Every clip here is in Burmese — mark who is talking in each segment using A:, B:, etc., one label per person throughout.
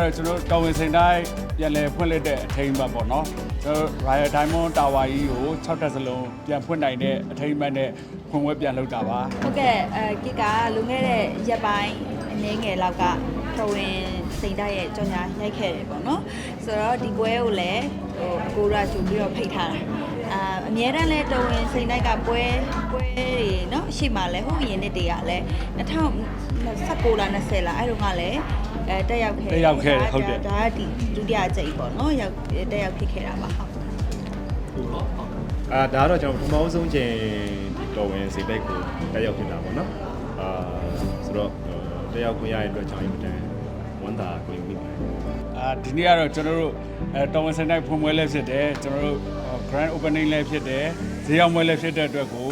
A: ကတော့ကျွန်တော်တို့တော်ဝင်စိန်တိုင်းပြန်လည်ဖွင့်လှစ်တဲ့အထိမ်းအမှတ်ပေါ့နော်ကျွန်တော်တို့ Royal Diamond Tower ကြီးကို6တက်စလုံးပြန်ဖွင့်နိုင်တဲ့အထိမ်းအမှတ်နဲ့ဖွင့်ပွဲပြန်လုပ်တာပါ
B: ဟုတ်ကဲ့အဲကိကလုံခဲ့တဲ့ရက်ပိုင်းအနေငယ်လောက်ကတော်ဝင်စိန်တိုက်ရဲ့ကြော်ညာရိုက်ခဲ့တယ်ပေါ့နော်ဆိုတော့ဒီပွဲကိုလည်းဟိုအကိုရာကျူပြီးတော့ဖိတ်ထားတာအာအများတန်းလဲတော်ဝင်စိန်တိုက်ကပွဲပွဲတွေเนาะရှေ့မှာလဲဟိုအရင်နှစ်တွေကလည်း2019လား20လားအဲ့တော့ကလည်း အဲတက်ရောက်ခဲ့
A: တက်ရောက်ခဲ့တယ်ဟုတ်တယ်
B: ဒါကဒီဒုတိယကြိမ်ပေါ့နော်ရောက်တက်ရောက်ဖြစ်ခဲ့တာပါဟုတ်
C: အာဒါကတော့ကျွန်တော်ပထမဆုံးချိန်တော်ဝင်စိတ်တိုက်ကိုတက်ရောက်ဖြစ်တာပေါ့နော်အာဆိုတော့တက်ရောက်ခွင့်ရတဲ့အတွက်ကျွန်တော်အင်မတန်ဝမ်းသာကိုမိပါတယ်
A: အာဒီနေ့ကတော့ကျွန်တော်တို့အဲတော်ဝင်စိန်တိုင်းဖွင့်ပွဲလည်းဖြစ်တယ်ကျွန်တော်တို့ grand opening လည်းဖြစ်တယ်ဈေးရောက်ပွဲလည်းဖြစ်တဲ့အတွက်ကို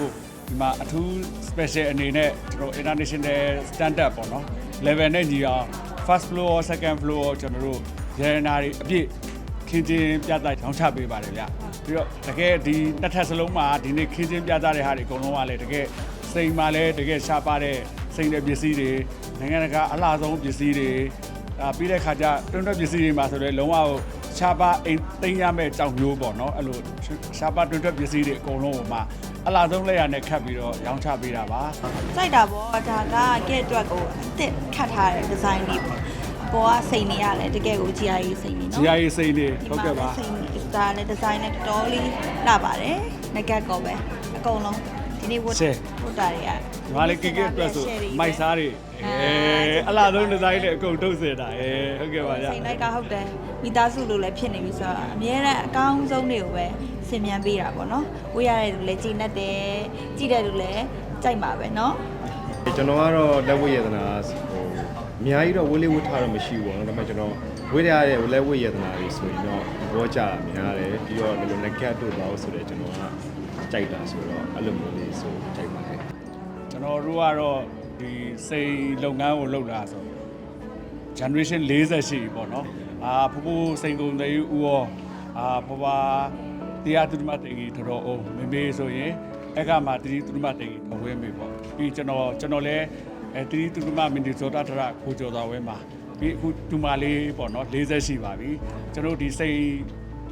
A: ဒီမှာအထူး special အနေနဲ့ကျွန်တော် international standard ပေါ့နော် level နဲ့ညီအောင် first floor second floor ကျွန်တော်တို့ရတနာတွေအပြည့်ခင်းချင်းပြသရောင်းချပေးပါတယ်ဗျပြီးတော့တကယ်ဒီနှစ်ထပ်စလုံးမှာဒီနေ့ခင်းချင်းပြသတဲ့ဟာတွေအကုန်လုံးကလည်းတကယ်စိန်မှာလည်းတကယ်ရှားပါတဲ့စိန်တဲ့ပစ္စည်းတွေနိုင်ငံတကာအလားဆုံးပစ္စည်းတွေဒါပြီးတဲ့ခါကျတွန်းတွန်းပစ္စည်းတွေမှာဆိုတော့လုံးဝ ရှားပါအိမ်သိမ်းရမဲ့ကြောင်မျိုးပေါ့နော်အဲ့လိုရှားပါတွန်းတွန်းပစ္စည်းတွေအကုန်လုံးဟိုမှာအလားဆုံးလက်ရနဲ့ခတ်ပြီးတော့ရောင်းချပေးတာပါ
B: စိုက်တာပေါ့ဒါကကဲ့အတွက်ကိုအစ်စ်ခတ်ထားတဲ့ဒီဇိုင်းလေးပေါ့ပေါ်ကစိန်နေရတယ်တကယ်ကို GI စိန်နေနော်
A: GI စိန်တွေဟုတ်ကဲ့ပါ
B: စိန်ဒါလည်းဒီဇိုင်းနဲ့တော်လေးလာပါတယ်ငကက်ကောပဲအကုန်လုံးဒီနေ့ဝတ်ဝတ်တာတွေက
A: ညီမလေးကိကိအတွက်ဆိုမိုက်စားတွေအဲအလားဆုံးဒီဇိုင်းတွေအကုန်ထုတ်စင်တာအဲဟုတ်ကဲ့ပါဗျ
B: စိန်လိုက်ကဟုတ်တယ် မိသားစုလိုလည်းဖြစ်နေပြီဆိုတော့အများနဲ့အကောင်းဆုံးတွေကိုပဲဆင်မြန်းပေးတာပေါ့နော်ဝေးရတဲ့လူလည်းကြည်နဲ့တယ်ကြည်တဲ့လူလည်းကြိုက်မှာပဲနော်
C: ကျွန်တော်ကတော့လက်ဝတ်ရတနာဟိုအများကြီးတော့ဝတ်လေးဝတ်ထားတော့မရှိဘူးပေါ့နော်ဒါပေမဲ့ကျွန်တော်ဝတ်ရတဲ့လက်ဝတ်ရတနာတွေဆိုရင်တော့ဘောကြတာများတယ်ပြီးတော့ဒီလို naked တို့ပါလို့ဆိုတော့ကျွန်တော်ကကြိုက်တာဆိုတော့အဲ့လိုမျိုးလေးဆိုကြိုက်ပါတယ်
A: ကျွန်တော်တို့ကတော့ဒီစိန်လုပ်ငန်းကိုလုပ်လာဆို generation 40ရှိပြီပေါ့နော် အာဖူဖူစိန်ကုန်တဲ့ဦးရောအာဘဘတရားသူမတင်ကြီးတော်တော်အောင်မမေဆိုရင်အဲ့ကမှတတိသူမတင်ကြီးတော်ဝဲမေပေါ့ပြီးကျွန်တော်ကျွန်တော်လည်းအဲတတိသူမမင်ဒီဇောတာထရကိုကျော်တော်ဝဲမှာပြီးအခုတူမလေးပေါ့နော်40ရှိပါပြီကျွန်တော်ဒီစိန်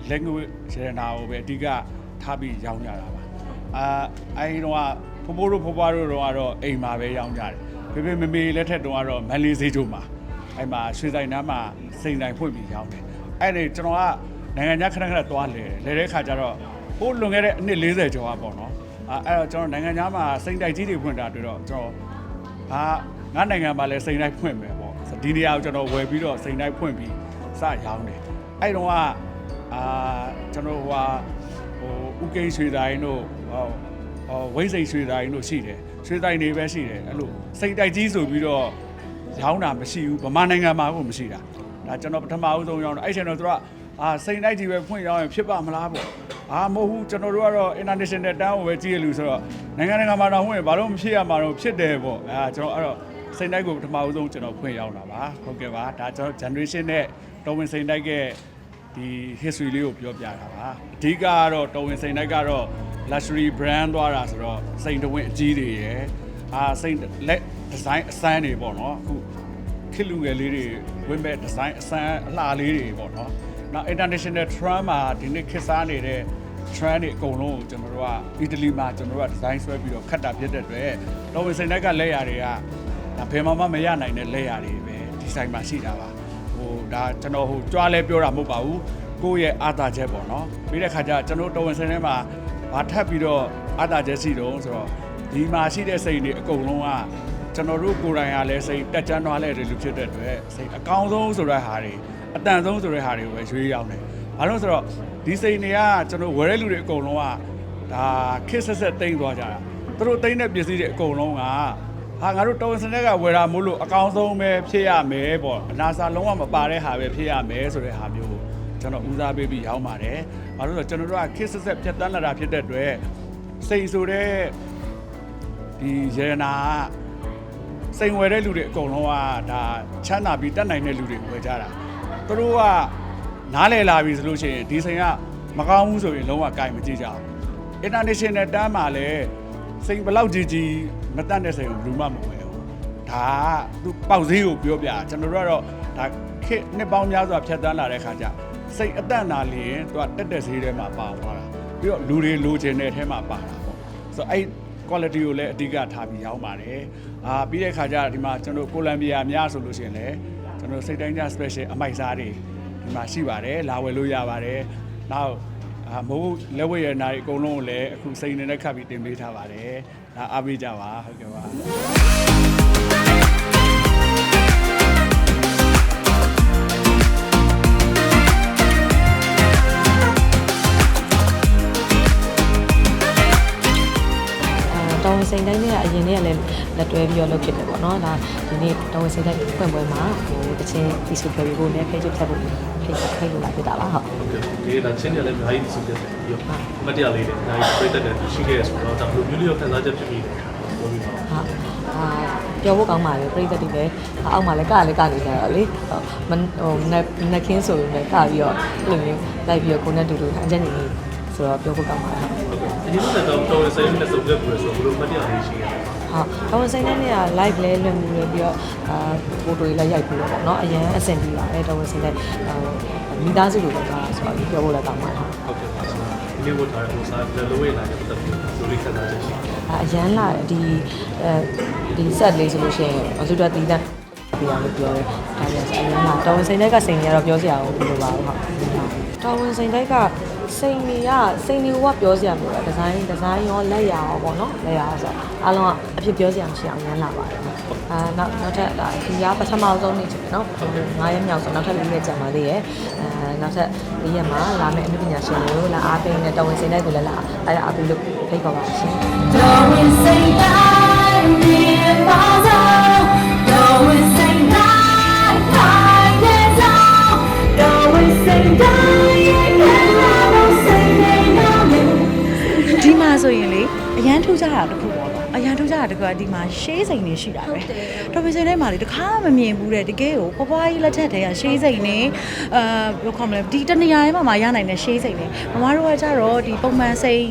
A: language ရတနာကိုပဲအဓိကထားပြီးရောင်းကြတာပါအာအဲဒီတော့ဖဖိုးတို့ဖဖွားတို့တော့ကတော့အိမ်မှာပဲရောင်းကြတယ်ဖေဖေမေမေလက်ထက်တော့ကတော့မန်လေးစေးချိုမှာ အဲ့မှာရွှေဆိုင်နားမှာစိန်တိုင်ဖွင့်ပြီးရောင်းတယ်အဲ့ဒီကျွန်တော်ကနိုင်ငံခြားခဏခဏသွားလဲတယ်လဲတဲ့ခါကျတော့ဟိုလွန်ခဲ့တဲ့အနှစ်40ကျော်ကပေါ့နော်အဲ့အဲ့တော့ကျွန်တော်နိုင်ငံခြားမှာစိန်တိုင်ကြီးတွေဖွင့်တာတွေ့တော့ကျွန်တော်ဟာငါနိုင်ငံမှာလည်းစိန်တိုင်ဖွင့်မယ်ပေါ့ဒီနေရာကိုကျွန်တော်ဝယ်ပြီးတော့စိန်တိုင်ဖွင့်ပြီးစရောင်းတယ်အဲ့တော့ကအာကျွန်တော်ဟိုဟာဟိုဥကိန်းရွှေဆိုင်တို့ဟောဟောဝိစိတ်ရွှေဆိုင်တို့ရှိတယ်ရွှေဆိုင်တွေပဲရှိတယ်အဲ့လိုစိန်တိုင်ကြီးဆိုပြီးတော့ ရောင်းတာမရှိဘူးဗမာနိုင်ငံမှာကိုမရှိတာဒါကျွန်တော်ပထမဦးဆုံးရောင်းတာအဲ့ချိန်တော့သူကအာစိန်တိုက်ကြီးပဲဖွင့်ရောင်းရင်ဖြစ်ပါမလားပေါ့အာမဟုတ်ဘူးကျွန်တော်တို့ကတော့ international တန်းကိုပဲကြည့်ရလို့ဆိုတော့နိုင်ငံတကာမှာတော့ဝင်ဘာလို့မဖြစ်ရမှာတော့ဖြစ်တယ်ပေါ့အာကျွန်တော်အဲ့တော့စိန်တိုက်ကိုပထမဦးဆုံးကျွန်တော်ဖွင့်ရောင်းတာပါဟုတ်ကဲ့ပါဒါကျွန်တော် generation နဲ့တော်ဝင်စိန်တိုက်ကဒီ history လေးကိုပြောပြတာပါအဓိကကတော့တော်ဝင်စိန်တိုက်ကတော့ luxury brand သွားတာဆိုတော့စိန်တဝင်းအကြီးတွေရယ်အာစိန်လက်ဒီဇိုင်းအစမ်းတွေပေါ့နော်အခု ခစ်လူငယ်လေးတွေဝင်မဲ့ဒီဇိုင်းအစမ်းအလှလေးတွေပေါ့နော်။နောက် international trend မှာဒီနေ့ခစ်စားနေတဲ့ trend တွေအကုန်လုံးကိုကျွန်တော်တို့ကအီတလီမှာကျွန်တော်တို့ကဒီဇိုင်းဆွဲပြီးတော့ခတ်တာဖြစ်တဲ့အတွက်တော်ဝင်စိန်တိုက်ကလက်ရာတွေကဒါဘယ်မှမရနိုင်တဲ့လက်ရာတွေပဲဒီဇိုင်းမှာရှိတာပါ။ဟိုဒါကျွန်တော်ဟိုကြွားလဲပြောတာမဟုတ်ပါဘူး။ကိုယ့်ရဲ့အာသာချက်ပေါ့နော်။ပြီးတဲ့ခါကျကျွန်တော်တော်ဝင်စိန်ထဲမှာဘာထပ်ပြီးတော့အာသာချက်ရှိတော့ဆိုတော့ဒီမှာရှိတဲ့စိန်တွေအကုန်လုံးက ကျွန်တော်တို့ကိုယ်တိုင်ကလည်းစိတ်တက်ကြွသွားလဲတဲ့လူဖြစ်တဲ့အတွက်စိတ်အကောင်းဆုံးဆိုတဲ့ဟာတွေအတန်ဆုံးဆိုတဲ့ဟာတွေကိုပဲရွေးရောက်တယ်။ဘာလို့ဆိုတော့ဒီစိတ်တွေကကျွန်တော်ဝယ်တဲ့လူတွေအကုန်လုံးကဒါခစ်ဆက်ဆက်တိမ့်သွားကြတာ။သူတို့တိမ့်တဲ့ပစ္စည်းတွေအကုန်လုံးကဟာငါတို့တော်ဝင်စနက်ကဝယ်တာမို့လို့အကောင်းဆုံးပဲဖြစ်ရမယ်ပေါ့။အနာစာလုံးဝမပါတဲ့ဟာပဲဖြစ်ရမယ်ဆိုတဲ့ဟာမျိုးကိုကျွန်တော်ဦးစားပေးပြီးရောင်းပါတယ်။ဘာလို့လဲဆိုတော့ကျွန်တော်တို့ကခစ်ဆက်ဆက်ဖြတ်တန်းလာတာဖြစ်တဲ့အတွက်စိတ်ဆိုတဲ့ဒီရေနာက စိန်ဝယ်တဲ့လူတွေအကုန်လုံးကဒါချမ်းသာပြီးတက်နိုင်တဲ့လူတွေဝယ်ကြတာသူတို့ကနားလည်လာပြီဆိုလို့ရှိရင်ဒီစိန်ကမကောင်းဘူးဆိုရင်လုံးဝကြိုင်မကြည့်ကြအောင် international တန်းမှာလည်းစိန်ဘလောက်ကြီးကြီးမတက်တဲ့စိန်ကိုဘယ်သူမှမဝယ်ဘူးဒါကသူပေါက်ဈေးကိုပြောပြကျွန်တော်တို့ကတော့ဒါခေတ်နှစ်ပေါင်းများစွာဖြတ်သန်းလာတဲ့ခါကျစိတ်အတန့်နာလျင်သူကတက်တက်ဈေးထဲမှာပါသွားတာပြီးတော့လူတွေလိုချင်တဲ့အထဲမှာပါတာပေါ့ဆိုတော့အဲ့ quality ကိုလည်းအဓိကထားပြီးရောင်းပါတယ်အာပြီးတဲ့ခါကျဒီမှာကျွန်တော်ကိုလံဘီယာများဆိုလို့ရှိရင်လည်းကျွန်တော်စိတ်တိုင်းကြ special အမိုက်စားတွေဒီမှာရှိပါတယ်လာဝယ်လို့ရပါတယ်နောက်အာမဟုတ်လက်ဝဲရနာတွေအကုန်လုံးကိုလည်းအခုစိတ်နေနဲ့ခတ်ပြီးတင်ပေးထားပါတယ်ဒါအားပေးကြပါဟုတ်ကဲ့ပါ
D: တော်ဝင်စိန်တိုင်းနဲ့အရင်တည်းကလည်းလက်တွဲပြီးတော့လုပ်ဖြစ်တယ်ပေါ့နော်ဒါဒီနေ့တော်ဝင်စိန်တိုင်းဖွင့်ပွဲမှာဟိုတချင်းဒီဆိုပြောပြီးကိုလည်းဖိတ်ချက်ဖြတ်ဖို့ဖိတ်ဖိတ်လို့လာပြတာပါဟုတ်
E: ဒီဒါချင်းတယ်လည်းအများကြီးစုပြတ်တယ်ပြီးတော့မတရားလေးတွေအများကြီးပြတ်တဲ့ရှိခဲ့ရဆိုတော့ဒါဘယ်လိုမျိုးလေးရောခံစားချက်ဖြစ်မိတယ်ပြောပြီးပါ
D: ဟာအာပြောဖို့ကောင်းပါလေပြိသက်တွေလည်းအောက်မှာလည်းကလည်းကနေကြတော့လေဟုတ်မဟိုနက်နက်ခင်းဆိုရင်လည်းကပြီးတော့အဲ့လိုမျိုးလိုက်ပြီးတော့ကိုနဲ့တူတူအကြက်နေနေ ဆိုတော့ပြောဖို့ကောင်းပါလား
E: ဟုတ်ကဲ့အရင်ကတော့တော်တော်ဆိုင်နဲ့စုံပြတ်ပြီးဆိုတော့ဘယ်လိုမတရားလေးရှိခဲ့လဲ
D: ဟုတ်တော်ဝင်စိန်တဲ့နေ့က live လဲလွှင့်ပြီးတော့ပြီးတော့အာဖိုတိုတွေလည်းရိုက်ပြီးတော့ပေါ့နော်အရင်အဆင်ပြေပါတယ်တော်ဝင်စိန်တဲ့ဟိုမိသားစုလိုပဲသွားဆိုတော့ပြောဖို့လည်းကောင်းပါတယ်
E: ဟုတ်ကဲ့ပါဆိုတော့ဒီဝတ်ထားတဲ့ဟိုစားဘယ်လိုဝေးလာတဲ့ပတ်သက်ပြီးလိုလေးခံစားချက်ရှိတယ်
D: အရန်လာဒီအဲဒီ set လေးဆိုလို့ရှိရင်အစုတော်တီးတဲ့ပြရလို့ပြောတယ်ဒါပြန်ဆိုအရန်လာတော်ဝင်စိန်တဲ့ကစိန်ကြီးကတော့ပြောစရာဘူးလို့ပါဘူးဟုတ်တော်ဝင်စိန်တဲ့က စိန်ကြီးကစိန်ကြီးကပြောစရာမျိုးပဲဒီဇိုင်းဒီဇိုင်းရောလက်ရရောပေါ့နော်လက်ရဆိုအားလုံးကအဖြစ်ပြောစရာမရှိအောင်ရန်လာပါတယ်အာနောက်နောက်ထပ်ဒါဒီကပထမဆုံးနေ့ချင်နော်ငါးရက်မြောက်ဆိုနောက်ထပ်လေးရက်ကြာပါသေးရဲ့အဲနောက်ထပ်လေးရက်မှာလာမယ့်အမှုပညာရှင်တွေကိုလာအားပေးနေတော်ဝင်စိန်တဲ့ကိုလည်းလာအားအားပေးလို့ဖိတ်ခေါ်ပါရှင်
F: တော်ဝင်စိတ်တိုင်းမြေပါစားတော်ဝင်စိတ်တိုင်းခိုင်တဲ့ဆောင်တော်ဝင်စိတ်တိုင်းရဲ့
G: ထူးကြတာတစ်ခုပေါ့နော်အရန်ထူးကြတာတစ်ခုကဒီမှာရှေးစိန်နေရှိတာပဲတော်ပင်စိန်ထဲမှာလေတခါမမြင်ဘူးတဲ့တကယ်ကိုဖွားဖွားကြီးလက်ထက်တည်းကရှေးစိန်နေအာဘယ်လိုခေါ်မလဲဒီတနေရာထဲမှာမှရနိုင်တဲ့ရှေးစိန်နေမမတို့ကကြတော့ဒီပုံမှန်စိန်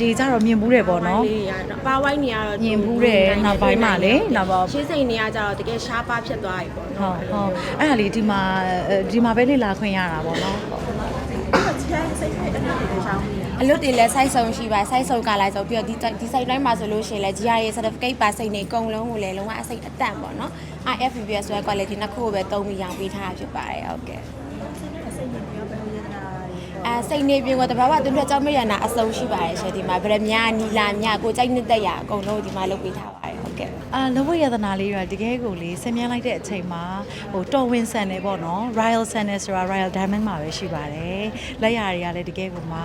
G: ဒီကြတော့မြင်ဘူးတယ်ပေါ့နော်
H: လေးရပါဝိုင်းနေရတော့
G: မြင်ဘူးတယ်နောက်ပိုင်းမှာလေနောက်ပါ
H: ရှင်းစိန်နေရကြတော့တကယ်ရှားပါဖြစ်သွားပြီပေါ့
G: ဟု
H: နော်
G: တ်ဟုတ်အဲ့ဒါလေးဒီမှာဒီမှာပဲလေ့လာခွင့်ရတာပေါ့နော်
H: အလွတ်တွေ လည်း site ဆုံးရှိပါ site ဆုံးကလိုက်ဆိုပြီးတော့ဒီဒီ site တိုင်းမှာဆိုလို့ရှိရင်လည်း GRA certificate ပါစိတ်နေအကုန်လုံးကိုလည်းလုံးဝအစိတ်အတန့်ပေါ့နော် IFBS ဆိုတဲ့ quality နှစ်ခုကိုပဲသုံးပြီးရောင်းပေးထားတာဖြစ်ပါတယ်ဟုတ်ကဲ့အဲစိတ်နေပြင်ကတဘာဝသူတို့ကြောင့်မရနာအစုံရှိပါတယ်ရှင်ဒီမှာဗရမညာနီလာမြကိုကြိုက်နှစ်သက်ရအကုန်လုံးဒီမှာလုပ်ပေးထားပါတယ်ဟုတ် ကဲ့
G: အာလဘရတနာလေးရတကယ်ကိုလေဆင်မြန်းလိုက်တဲ့အချိန်မှာဟိုတော်ဝင်ဆန်နေပေါ့နော် Royal Sun နဲ့ဆိုတာ Royal Diamond မှာပဲရှိပါတယ်လက်ရာတွေကလည်းတကယ်ကိုမှ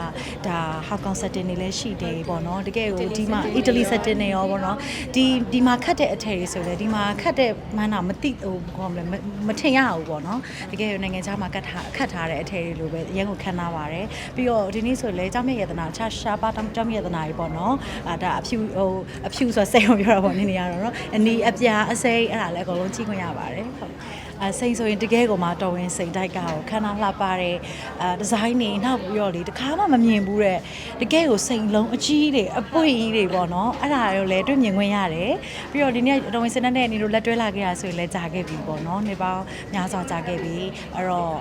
G: ဒါ Hong Kong setting တွေလည်းရှိတယ်ပေါ့နော်တကယ်ကိုဒီမှာ Italy setting တွေရောပေါ့နော်ဒီဒီမှာခတ်တဲ့အထည်တွေဆိုလေဒီမှာခတ်တဲ့မန်းတာမသိဟိုဘာမလဲမမထင်ရဘူးပေါ့နော်တကယ်ကိုနိုင်ငံခြားမှာကတ်ထားခတ်ထားတဲ့အထည်တွေလိုပဲအရင်ကိုခံထားပါတယ်ပြီးတော့ဒီနေ့ဆိုလေเจ้าမြတ်ယတနာချရှာပါတောင်เจ้าမြတ်ယတနာကြီးပေါ့နော်အာဒါအဖြူဟိုအဖြူဆိုစိတ်အောင်ပြောတာပေါ့နည်းနည်း ရတော့နော်အနီးအပြာအစိမ်းအဲ့ဒါလည်းအကုန်လုံးကြည့်ခွင့်ရပါတယ်ဟုတ်အဲစိန်ဆိုရင်တကယ်ကိုမှတော်ဝင်စိန်တိုက်ကကိုခန္ဓာလှပတဲ့အဲဒီဇိုင်းတွေနောက်ပြီးတော့လေတခါမှမမြင်ဘူးတဲ့တကယ်ကိုစိန်လုံးအကြီးတွေအပွင့်ကြီးတွေပေါ့နော်အဲ့ဒါရောလည်းတွေ့မြင်ခွင့်ရတယ်ပြီးတော့ဒီနေ့တော်ဝင်စင်တဲ့နေတို့လက်တွဲလာခဲ့ရဆိုရင်လည်းကြာခဲ့ပြီပေါ့နော်နေပေါင်းများစွာကြာခဲ့ပြီအဲ့တော့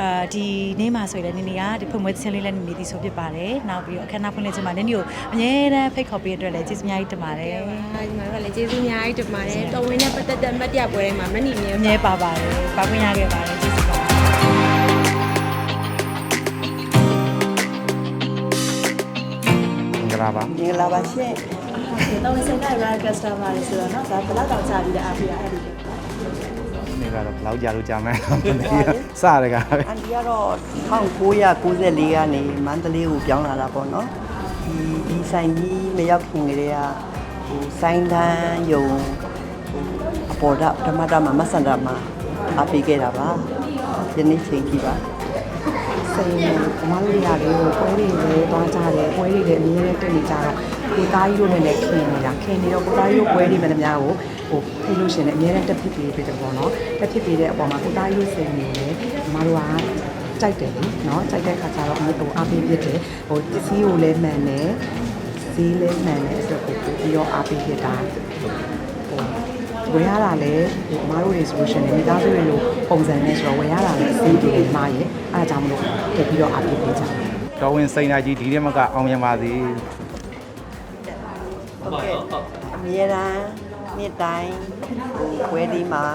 G: အာဒီနေ့မှာဆိုရင်လည်းနေနေကဒီဖွင့်ပွဲချင်းလေးလည်းနေနေသည်ဆိုဖြစ်ပါတယ်။နောက်ပြီးတော့အခမ်းအနားဖွင့်လှစ်ခြင်းမှာနေနေကိုအမြဲတမ်းဖိတ်ခေါ်ပေးတဲ့အတွက်လည်းကျေးဇူးအများကြီးတင်ပါတယ်
H: အဲဒီမှာတော့လည်းကျေးဇူးအများကြီးတင်ပါတယ်တော်ဝင်နဲ့ပတ်သက်တဲ့မတ်တရပွဲတိုင်းမှာမနှီးမြဲ
G: ။အမြဲပါပါတယ်။ပါခွင့်ရခဲ့ပါတယ်ကျေးဇူးပါ
C: မင်္ဂလာပါ
I: မင်္ဂလာပါရှင်။တော့စင်တိုင်း Royal Customer တွေဆိုတော့เนาะဒါဘယ်လောက်တောင်ကြာပြီးတဲ့အားပြရအဲ့ဒီ
J: နေ ကတော့ဘယ်လောက်ကြာလို့ကြာမယ်မသိဘူးစရကပဲ
I: အန်ဒီကတော့1994ကနေမန္တလေးကိုပြောင်းလာတာပေါ့နော်။ဒီဒီဆိုင်ကြီးမရောက်ခင်ကတည်းကဟိုဆိုင်တန်းယုံဟိုအပေါ်တော့ဓမ္မတာမှာမဆန္ဒမှာအပေးခဲ့တာပါ။ဒီနေ့ချိန်ကြည့်ပါ
K: စိန်ကိုအမတို့ရတယ်ပွဲတွေလည်းသွားကြတယ်ပွဲတွေလည်းအများနဲ့တက်နေကြတော့ကိုသားကြီးတို့နဲ့လည်းခင်နေတာခင်နေတော့ကိုသားကြီးတို့ပွဲတွေမှလည်းများကို ဟိုဖိလို့ရှရင်လည်းအများနဲ့တက်ဖြစ်ပြီးပြီတော့ပေါ့နော်တက်ဖြစ်ပြီးတဲ့အပေါ်မှာကိုသားကြီးတို့စိန်နေလည်းအမတို့ကကြိုက်တယ်လीเนาะကြိုက်တဲ့ခါကျတော့အမတို့အားပေးဖြစ်တယ်ဟိုပစ္စည်းကိုလည်းမှန်တယ်ဈေးလည်းမှန်တယ်အတွက်ကိုပို့ပြီးတော့အားပေးဖြစ်တာဟို ဝယ်ရတာလည်းဟိုအမားတို့တွေဆိုလို့ရှိရင်မိသားစုတွေလိုပုံစံနဲ့ဆိုတော့ဝယ်ရတာလည်းအဆင်ပြေတယ်မှားရဲ့အဲဒါကြောင့်မလို့ပို့ပြီးတော့အားပေးပေးကြတယ်
J: တော်ဝင်စိန်နာကြီးဒီထဲမှာကအောင်မြင်ပါစေ
I: ဟုတ်ကဲ့အမြဲတမ်း နေ့တိုင်းဟိုပွဲဒီမှာ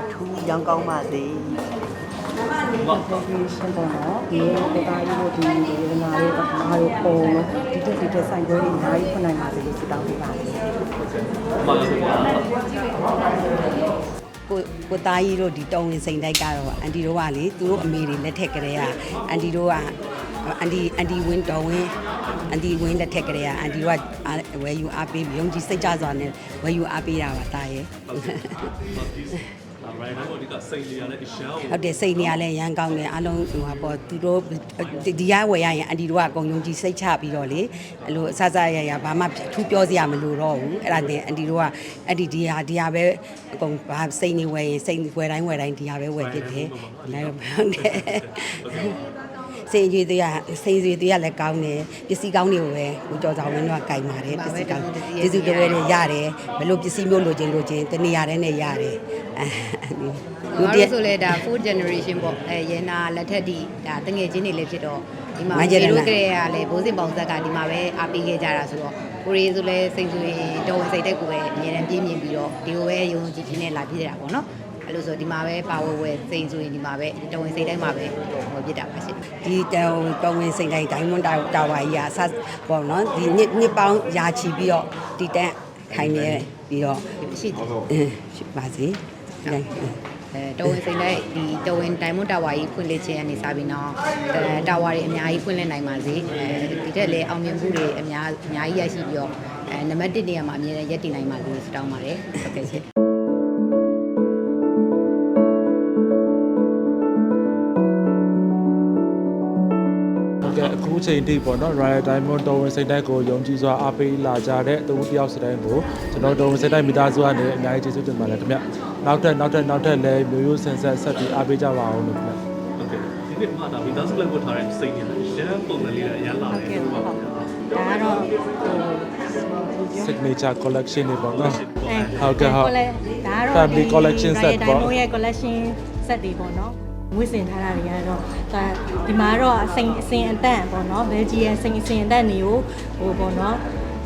I: အထူးရောင်းကောင်းပါစေ
K: celebration ပေါ့နော်ဒီကိုသားကြီးတို့ဒီဒီနားလေးပထမတို့ပုံလို့ဒီတက်ဒီတက်ဆိုင်ပွဲတွေအများကြီးဖွင့်နိုင်ပါစေလို့ဆုတောင်းပေးပါတယ်
E: မှန်ပါဗျာ
L: ကိုကိုသားကြီးတို့ဒီတောင်းဝင်စိန်တိုက်ကတော့အန်တီတို့ကလေသူတို့အမေတွေလက်ထက်ကလေးကအန်တီတို့ကအန်တီအန်တီဝင်းတော်ဝင်း အန်တီဝင်းလက်ထက်ကလေးကအန်တီတို့ကဝယ်ယူအားပေးပြီးယုံကြည်စိတ်ကြစွာနဲ့ဝယ်ယူအားပေးတာပါတာရဲ့
E: ရိုင်းတော့ဒီကစိတ်လေးရတဲ့ရှာကို
L: ဟုတ်တယ်စိတ်နေရလဲရန်ကောင်းတယ်အလုံးဟိုဟာပေါ့သူတို့ဒီရဝယ်ရရင်အန်တီတို့ကအကုန်ယုံကြည်စိတ်ချပြီးတော့လေအဲ့လိုအဆဆရရဘာမှထူးပြောစရာမလိုတော့ဘူးအဲ့ဒါနဲ့အန်တီတို့ကအဲ့ဒီဒီဟာဒီဟာပဲအကုန်ဘာစိတ်နေဝယ်ရင်စိတ်ဝယ်တိုင်းဝယ်တိုင်းဒီဟာပဲဝယ်ဖြစ်တယ်လည်းဟုတ်တယ် စိတ်ကြည်တရားစိတ်ကြည်တရားလည်းကောင်းတယ်ပစ္စည်းကောင်းတွေကိုပဲကိုကြော်ဆောင်ဝင်းတော့ကင်ပါတယ်ပစ္စည်းကောင်းကျေးဇူးတော်တွေရတယ်ဘယ်လိုပစ္စည်းမျိုးလိုချင်လိုချင်တနေရာတဲ့နဲ့ရတယ်အဲ။
M: ဘာလို့ဆိုလဲဒါ fourth generation ပေါ့အဲရနာလက်ထက်ဒီဒါတငယ်ချင်းတွေလည်းဖြစ်တော့ဒီမှာဒီလိုကလေးကလည်းဘိုးစင်ပေါင်းဆက်ကဒီမှာပဲအားပေးခဲ့ကြတာဆိုတော့ကိုရီဆိုလဲစိတ်ဆိုရင်တော်ဝင်စိတ်တဲ့ကိုပဲအမြဲတမ်းပြင်းပြင်းပြီးတော့ဒီလိုပဲယုံကြည်ကြည်နဲ့လာပြည့်တာပေါ့နော်။ အဲ့လိုဆိုဒီမှာပဲပါဝဝဲစိတ်ဆိုရင်ဒီမှာပဲတော်ဝင်စိတ်တိုင်းမှာပဲဟိုပြစ်တာပါရှင့်
L: ဒီတောင်တောင်ဝင်စိန်တိုင်းဒိုင်းမွန်တာတာဝါကြီးကဆက်ပေါ့နော်ဒီနှစ်နှစ်ပေါင်းရာချီပြီးတော့ဒီတက်ခိုင်နေပြီးတော့။
M: ရှိတယ်
L: အင်းရှိပါစေအဲ
M: အဲတော်ဝင်စိတ်တိုင်းဒီတော်ဝင်ဒိုင်မွန်တာဝါကြီးဖွင့်လှစ်ခြင်းအနေစာပြီးတော့အဲတာဝါတွေအများကြီးဖွင့်လှစ်နိုင်ပါစေအဲဒီတက်လေအောင်မြင်မှုတွေအများအများကြီးရရှိပြီးတော့အဲနံပါတ်1နေရာမှာအမြဲတမ်းရပ်တည်နိုင်ပါစေလို့ဆုတောင်းပါတယ်ဟုတ်ကဲ့ရှင်
N: ခုချိန်ထိပေါ့နော် Royal Diamond တော်ဝင်စိတ်တိုက်ကိုယုံကြည်စွာအားပေးလာကြတဲ့သူတယောက်စတိုင်းကိုကျွန်တော်တော်ဝင်စိတ်တိုက်မိသားစုကနေအများကြီးကျေးဇူးတင်ပါတယ်ခင်ဗျနောက်ထပ်နောက်ထပ်နောက်ထပ်လည်းမျိုးရိုးဆင်ဆက်ဆက်ပြီးအားပေးကြပါအောင်လို့ခင်ဗျ
E: ဟုတ်ကဲ့ဒီနေ့မှဒါမိသားစုလိုက်ပို့ထားတဲ့စိတ်နဲ့ရန်ပုံစံလေးရန်လာတယ်ဟုတ်ပါဗျာ
H: ဒါကတော့ဟို
N: signature collection တွေပေါ့နော်
H: အဲ
N: ဟုတ်ကဲ့ဟုတ်
H: ဒါကတော့
N: Family collection set ပေါ့
H: ဒါရဲ့ collection set တွေပေါ့နော် ဝစ်စင်ထားတာတွေကတော့ဒါဒီမှာတော့အစိန်အစင်အတန့်ပေါ့နော်ဘယ်ဂျီရဲ့စိန်အစင်အတန့်တွေကိုဟိုပေါ့နော်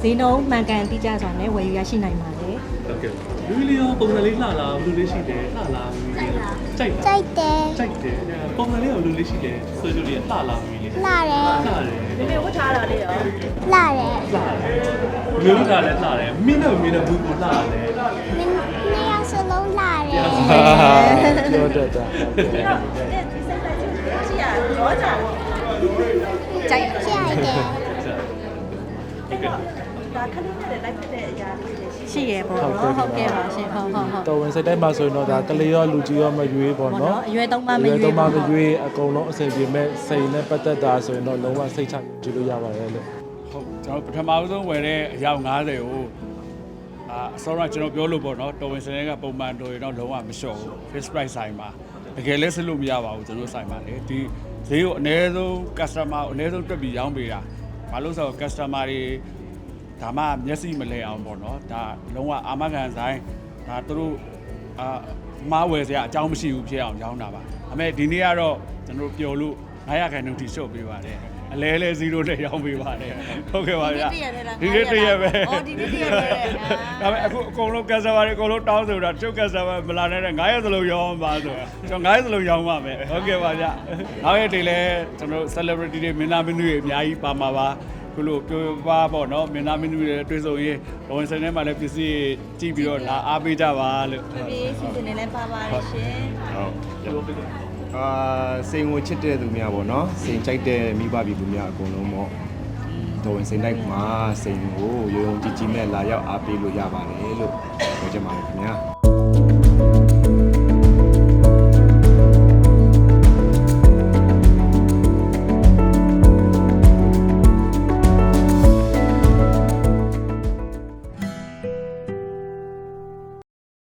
H: ဈေးနှုန်းမှန်ကန်တိကျစွာနဲ့ဝယ်ယူရရှိနိုင်ပါတယ်
E: ဟုတ်ကဲ့လူလေးရောပုံစံလေးလှလာလူလေးရှိတယ်လှလာလူလေးကြိုက်ကြိုက်တယ်ကြိုက်တယ်ပုံစံလေးရောလူလေးရှိတယ်ဆိုကြလေးလှလာလူလေးလှတယ်လှတယ်
G: ဒီဝတ်ထားတာလေးရော
E: လှတယ်မျိုးထားတယ်လှတယ်မင်းနဲ့မင်းနဲ့ဘူးကိုလှတယ်
N: ပြောတတ်တာဟုတ်ကဲ့
G: ဒီစိတ်သက်ကြီးရှိရရောကြပါကြိုက်ကြိုက်တယ်
E: ဟုတ်ကဲ့
G: ဒါခလေးနဲ့လိုက်ဖက်တဲ့အရာလေးတွေရှိ
H: ရှိရပေါ့နော်ဟုတ်ကဲ့ပါရှင်ဟုတ်ဟုတ်ဟုတ်
N: တော်ဝင်စိတ်တိုက်မှာဆိုရင်တော့ဒါကလေးရောလူကြီးရောမရွေးပေါ့
H: ပေါ့
N: နော်
H: နော်အရွယ်သုံးပါမ
N: ရွေး
H: ရွေး
N: တော့မှ
H: ပါ
N: မရွေးအကုန်လုံးအဆင်ပြေမဲ့စိတ်နဲ့ပတ်သက်တာဆိုရင်တော့လုံးဝစိတ်ချကြည့်လို့ရပါတယ်လို့
A: ဟုတ်ကျွန်တော်ပထမဆုံးဝယ်တဲ့အယောက်90ကို အာအစောရကျွန်တော်ပြောလို့ပေါ့နော်တော်ဝင်စနေကပုံမှန်တော်ရင်တော့လုံးဝမလျှော့ဘူး fixed price ဆိုင်မှာတကယ်လဲစစ်လို့မရပါဘူးကျွန်တော်ဆိုင်မှာလေဒီဈေးကိုအနည်းဆုံး customer ကိုအနည်းဆုံးတွက်ပြီးရောင်းပေးတာဘာလို့ဆိုတော့ customer တွေဒါမှမျက်စိမလဲအောင်ပေါ့နော်ဒါလုံးဝအာမခံဆိုင်ဒါသူတို့အာမားဝယ်စရာအကြောင်းမရှိဘူးဖြစ်အောင်ရောင်းတာပါအမေဒီနေ့ကတော့ကျွန်တော်တို့ပျော်လို့900ခန့်နှုန်းထိရှုပ်ပေးပါတယ် အလဲလဲ0နဲ့ရောင်းပေးပါတယ်ဟုတ်ကဲ့ပါဗျာဒီနေ့တည့်ရပဲ
G: အော်ဒီနေ့တည့်ရပဲ
A: ဒါပေမဲ့အခုအကုန်လုံး customer တွေအကုန်လုံးတောင်းဆိုတာတချို့ customer မလာနိုင်တဲ့9ရက်စလုံးရောင်းပါဆိုတာကျွန်တော်9ရက်စလုံးရောင်းပါမယ်ဟုတ်ကဲ့ပါဗျနောက်ရက်တွေလည်းကျွန်တော် celebrity တွေမင်းသားမင်းသူတွေအများကြီးပါမှာပါ ခုလိုပြောပါပေါ့နော်မင်းသားမင်းသူတွေတွေ့ဆုံရင်ဘဝင်စင်ထဲမှာလည်းပစ္စည်းကြည့်ပြီးတော့လာအားပေးကြပါလို့
G: ဒီစီစဉ်နေလဲပါပါတယ်ရှင်
C: ဟုတ်အာစိန်ကိုချစ်တဲ့သူများပေါ့နော်စိန်ကြိုက်တဲ့မိဘပြည်သူများအကုန်လုံးပေါ့တော်ဝင်စိန်တိုက်မှာစိန်ကိုရုံရုံကြည်ကြည်နဲ့လာရောက်အားပေးလို့ရပါတယ်လို့ပြောချင်ပါတယ်ခင်ဗျာ